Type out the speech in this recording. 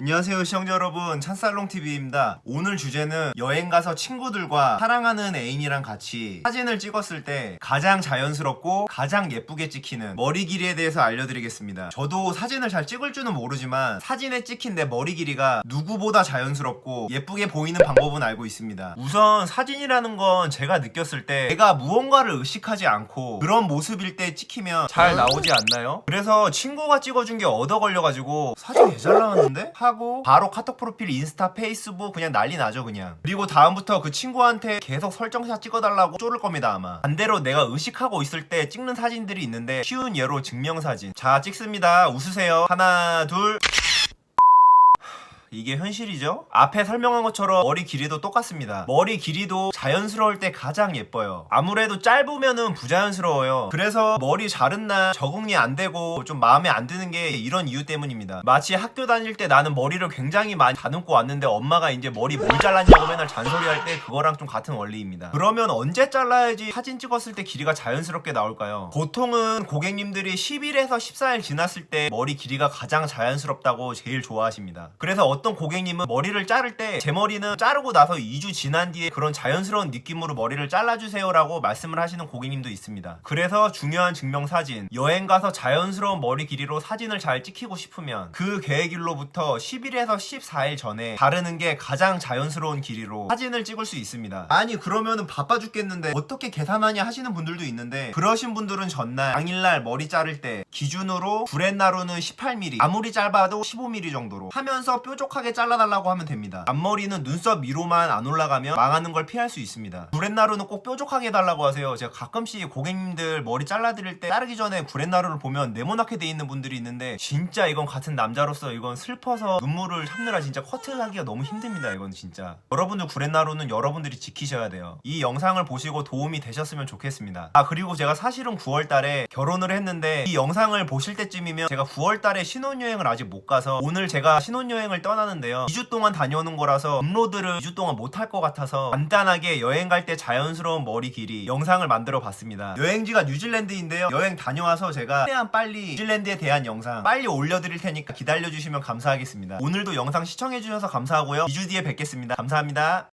안녕하세요 시청자 여러분 찬살롱TV입니다 오늘 주제는 여행 가서 친구들과 사랑하는 애인이랑 같이 사진을 찍었을 때 가장 자연스럽고 가장 예쁘게 찍히는 머리 길이에 대해서 알려드리겠습니다 저도 사진을 잘 찍을 줄은 모르지만 사진에 찍힌 내 머리 길이가 누구보다 자연스럽고 예쁘게 보이는 방법은 알고 있습니다 우선 사진이라는 건 제가 느꼈을 때 내가 무언가를 의식하지 않고 그런 모습일 때 찍히면 잘 나오지 않나요? 그래서 친구가 찍어준 게 얻어 걸려가지고 사진 개 잘 나왔는데? 하고 바로 카톡 프로필 인스타 페이스북 그냥 난리 나죠 그냥. 그리고 다음부터 그 친구한테 계속 설정샷 찍어달라고 쪼를 겁니다 아마. 반대로 내가 의식하고 있을 때 찍는 사진들이 있는데 쉬운 예로 증명사진. 자 찍습니다. 웃으세요. 하나 둘 이게 현실이죠? 앞에 설명한 것처럼 머리 길이도 똑같습니다. 머리 길이도 자연스러울 때 가장 예뻐요. 아무래도 짧으면은 부자연스러워요. 그래서 머리 자른 날 적응이 안 되고 좀 마음에 안 드는 게 이런 이유 때문입니다. 마치 학교 다닐 때 나는 머리를 굉장히 많이 다듬고 왔는데 엄마가 이제 머리 뭘 잘랐냐고 맨날 잔소리할 때 그거랑 좀 같은 원리입니다. 그러면 언제 잘라야지 사진 찍었을 때 길이가 자연스럽게 나올까요? 보통은 고객님들이 10일에서 14일 지났을 때 머리 길이가 가장 자연스럽다고 제일 좋아하십니다. 그래서 어떤 고객님은 머리를 자를 때 제 머리는 자르고 나서 2주 지난 뒤에 그런 자연스러운 느낌으로 머리를 잘라주세요라고 말씀을 하시는 고객님도 있습니다. 그래서 중요한 증명사진, 여행 가서 자연스러운 머리 길이로 사진을 잘 찍히고 싶으면 그 계획일로부터 10일에서 14일 전에 바르는 게 가장 자연스러운 길이로 사진을 찍을 수 있습니다. 아니 그러면은 바빠 죽겠는데 어떻게 계산하냐 하시는 분들도 있는데 그러신 분들은 전날 당일날 머리 자를 때 기준으로 브렛나루는 18mm 아무리 짧아도 15mm 정도로 하면서 뾰족 하게 잘라달라고 하면 됩니다. 앞머리는 눈썹 위로만 안 올라가면 망하는 걸 피할 수 있습니다. 브렛나루는 꼭 뾰족하게 해달라고 하세요. 제가 가끔씩 고객님들 머리 잘라드릴 때 자르기 전에 브렛나루를 보면 네모나게 돼 있는 분들이 있는데 진짜 이건 같은 남자로서 이건 슬퍼서 눈물을 참느라 진짜 커트하기가 너무 힘듭니다. 이건 진짜. 여러분들 구렛나루는 여러분들이 지키셔야 돼요. 이 영상을 보시고 도움이 되셨으면 좋겠습니다. 아 그리고 제가 사실은 9월 달에 결혼을 했는데 이 영상을 보실 때쯤이면 제가 9월 달에 신혼여행을 아직 못 가서 오늘 제가 신혼여행을 떠나 는데요. 2주 동안 다녀오는 거라서 업로드를 2주 동안 못 할 것 같아서 간단하게 여행 갈 때 자연스러운 머리 길이 영상을 만들어 봤습니다. 여행지가 뉴질랜드인데요. 여행 다녀와서 제가 최대한 빨리 뉴질랜드에 대한 영상 빨리 올려드릴 테니까 기다려주시면 감사하겠습니다. 오늘도 영상 시청해주셔서 감사하고요. 2주 뒤에 뵙겠습니다. 감사합니다.